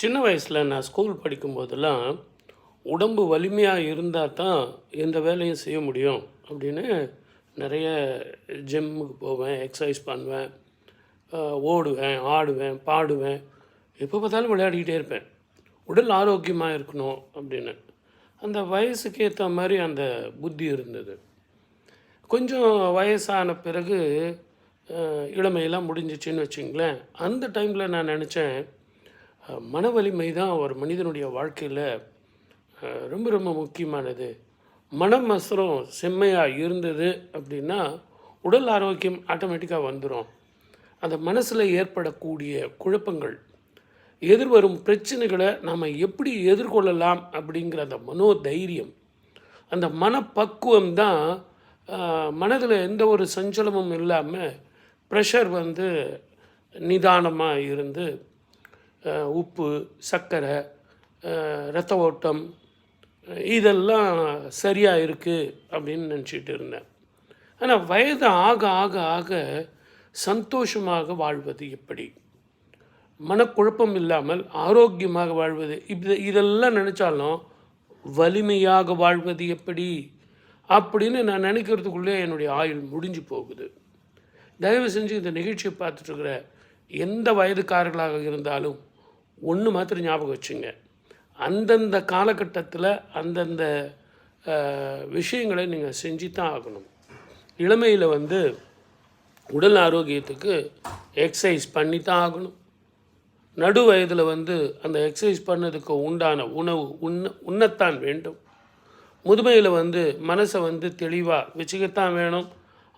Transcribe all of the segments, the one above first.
சின்ன வயசில் நான் ஸ்கூல் படிக்கும்போதெல்லாம் உடம்பு வலிமையாக இருந்தால் தான் எந்த வேலையும் செய்ய முடியும் அப்படின்னு நிறைய ஜிம்முக்கு போவேன் எக்ஸசைஸ் பண்ணுவேன் ஓடுவேன் ஆடுவேன் பாடுவேன். எப்போ பார்த்தாலும் விளையாடிக்கிட்டே இருப்பேன். உடல் ஆரோக்கியமாக இருக்கணும் அப்படின்னு. அந்த வயசுக்கு ஏற்ற மாதிரி அந்த புத்தி இருந்தது. கொஞ்சம் வயசான பிறகு இளமையெல்லாம் முடிஞ்சிச்சின்னு வச்சிங்களேன். அந்த டைமில் நான் நினச்சேன் மன வலிமை தான் ஒரு மனிதனுடைய வாழ்க்கையில் ரொம்ப ரொம்ப முக்கியமானது. மனம் அசுரம் செம்மையாக இருந்தது அப்படின்னா உடல் ஆரோக்கியம் ஆட்டோமேட்டிக்காக வந்துடும் அந்த மனசில் ஏற்படக்கூடிய குழப்பங்கள் எதிர்வரும் பிரச்சனைகளை நாம் எப்படி எதிர்கொள்ளலாம் அப்படிங்கிற அந்த மனோ தைரியம் அந்த மனப்பக்குவம் தான் மனதில் எந்த ஒரு சஞ்சலமும் இல்லாமல் ப்ரெஷர் வந்து நிதானமாக இருந்து உப்பு சர்க்கரை ரத்த ஓட்டம் இதெல்லாம் சரியாக இருக்குது அப்படின்னு நினச்சிட்டு இருந்தேன். ஆனால் வயது ஆக ஆக ஆக சந்தோஷமாக வாழ்வது எப்படி? மனக்குழப்பம் இல்லாமல் ஆரோக்கியமாக வாழ்வது இது இதெல்லாம் நினச்சாலும் வலிமையாக வாழ்வது எப்படி? அப்படின்னு நான் நினைக்கிறதுக்குள்ளே என்னுடைய ஆயுள் முடிஞ்சு போகுது. தயவு செஞ்சு இந்த நிகழ்ச்சியை பார்த்துட்டு இருக்கிற எந்த வயதுக்காரர்களாக இருந்தாலும் ஒன்று மாத்திரம் ஞாபகம் வச்சுங்க. அந்தந்த காலகட்டத்தில் அந்தந்த விஷயங்களை நீங்கள் செஞ்சு தான் ஆகணும். இளமையில் வந்து உடல் ஆரோக்கியத்துக்கு எக்ஸசைஸ் பண்ணி தான் ஆகணும். நடு வயதில் வந்து அந்த எக்ஸசைஸ் பண்ணதுக்கு உண்டான உணவு உண்ண உண்ணத்தான் வேண்டும். முதுமையில் வந்து மனசை வந்து தெளிவாக வச்சுக்கத்தான் வேணும்.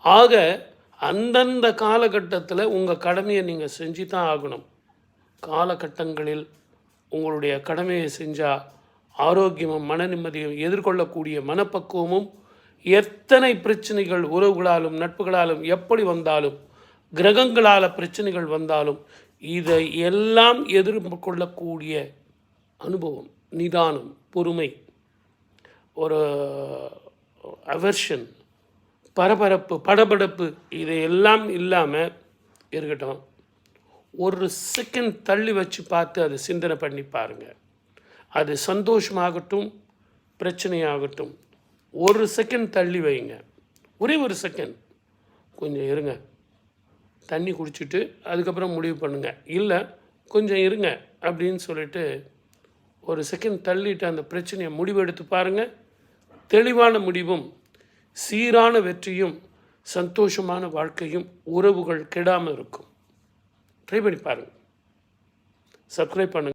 ஆக அந்தந்த காலகட்டத்தில் உங்கள் கடமையை நீங்கள் செஞ்சு தான் ஆகணும். காலகட்டங்களில் உங்களுடைய கடமையை செஞ்சால் ஆரோக்கியமும் மன நிம்மதியும் எதிர்கொள்ளக்கூடிய மனப்பக்குவமும் எத்தனை பிரச்சனைகள் உறவுகளாலும் நட்புகளாலும் எப்படி வந்தாலும் கிரகங்களால் பிரச்சனைகள் வந்தாலும் இதை எல்லாம் எதிர்கொள்ளக்கூடிய அனுபவம் நிதானம் பொறுமை ஒரு அவர்ஷன் பரபரப்பு படபடப்பு இதையெல்லாம் இல்லாமல் இருக்கட்டும். ஒரு செகண்ட் தள்ளி வச்சு பார்த்து அதை சிந்தனை பண்ணி பாருங்கள் அது சந்தோஷமாகட்டும் பிரச்சனையாகட்டும். ஒரு செகண்ட் தள்ளி வைங்க. ஒரே ஒரு செகண்ட் கொஞ்சம் இருங்க. தண்ணி குடிச்சிட்டு அதுக்கப்புறம் முடிவு பண்ணுங்கள் இல்லை கொஞ்சம் இருங்க அப்படின்னு சொல்லிட்டு ஒரு செகண்ட் தள்ளிட்டு அந்த பிரச்சனையை முடிவெடுத்து பாருங்கள் தெளிவான முடிவும் சீரான வெற்றியும் சந்தோஷமான வாழ்க்கையும் உறவுகள் கெடாமல் இருக்கும். ட்ரை பண்ணி பாருங்கள் சப்ஸ்கிரைப் பண்ணுங்கள்